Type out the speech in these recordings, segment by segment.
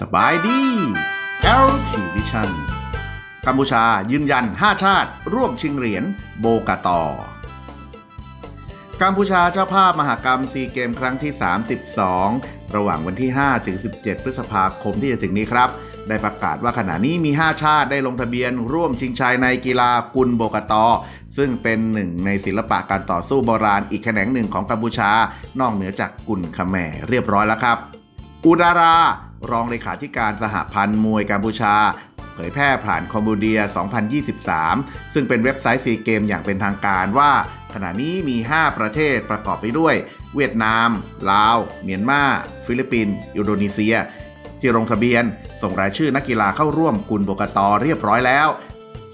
สบายดี LT Vision กัมพูชายืนยัน 5 ชาติ ร่วมชิงเหรียญโบกาตอกัมพูชาเจ้าภาพมหากรรมซีเกมครั้งที่ 32 ระหว่างวันที่ 5 ถึง 17 พฤษภาคมที่จะถึงนี้ครับ ได้ประกาศว่าขณะนี้มี 5 ชาติได้ลงทะเบียน ร่วมชิงชัยในกีฬากุลโบกตอ ซึ่งเป็นหนึ่งในศิลปะการต่อสู้โบราณอีกแขนงหนึ่งของกัมพูชา นอกเหนือจากกุลคแมเรียบร้อยแล้วครับ อุดารารองเลขาธิการสหพันธ์มวยกัมพูชาเผยแพร่ผ่านคอมบูเดีย 2023 ซึ่งเป็นเว็บไซต์ซีเกมอย่างเป็นทางการว่า ขณะนี้มี 5 ประเทศประกอบไปด้วย เวียดนาม ลาว เมียนมา ฟิลิปปินส์ อินโดนีเซีย ที่ลงทะเบียน ส่งรายชื่อนักกีฬาเข้าร่วมกุลโบกตอเรียบร้อยแล้ว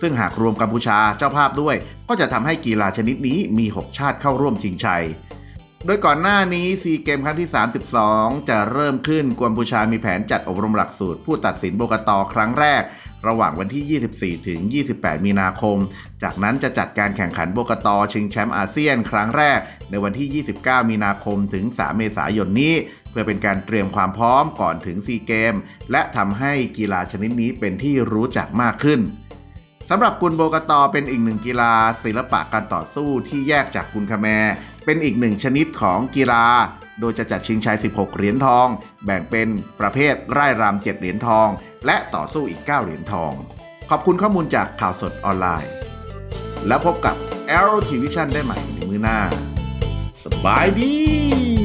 ซึ่งหากรวมกัมพูชาเจ้าภาพด้วย ก็จะทำให้กีฬาชนิดนี้มี 6 ชาติเข้าร่วมชิงชัย โดยก่อนหน้านี้ซีเกมครั้งที่ 32 จะเริ่มขึ้นกัมพูชามีแผนจัดอบรมหลักสูตร ผู้ตัดสินโบกตอครั้งแรก ระหว่างวันที่ 24 ถึง 28 มีนาคม จากนั้นจะจัดการแข่งขันโบกตอชิงแชมป์อาเซียนครั้งแรก ในวันที่ 29 มีนาคมถึง 3 เมษายนนี้ เพื่อเป็นการเตรียมความพร้อมก่อนถึงซีเกม และทำให้กีฬาชนิดนี้เป็นที่รู้จักมากขึ้นสำหรับกุลโบกตอเป็นอีกหนึ่งกีฬาศิลปะการต่อสู้ที่แยกจากกุลคาแม เป็นอีกหนึ่งชนิดของกีฬา โดยจะจัดชิงชัย 16 เหรียญทอง แบ่งเป็นประเภทไร่รำ7เหรียญทอง และต่อสู้อีก 9 เหรียญทอง ขอบคุณข้อมูลจากข่าวสดออนไลน์ แล้วพบกับ Arrow TV Vision ได้ใหม่ในมือหน้า สบายดี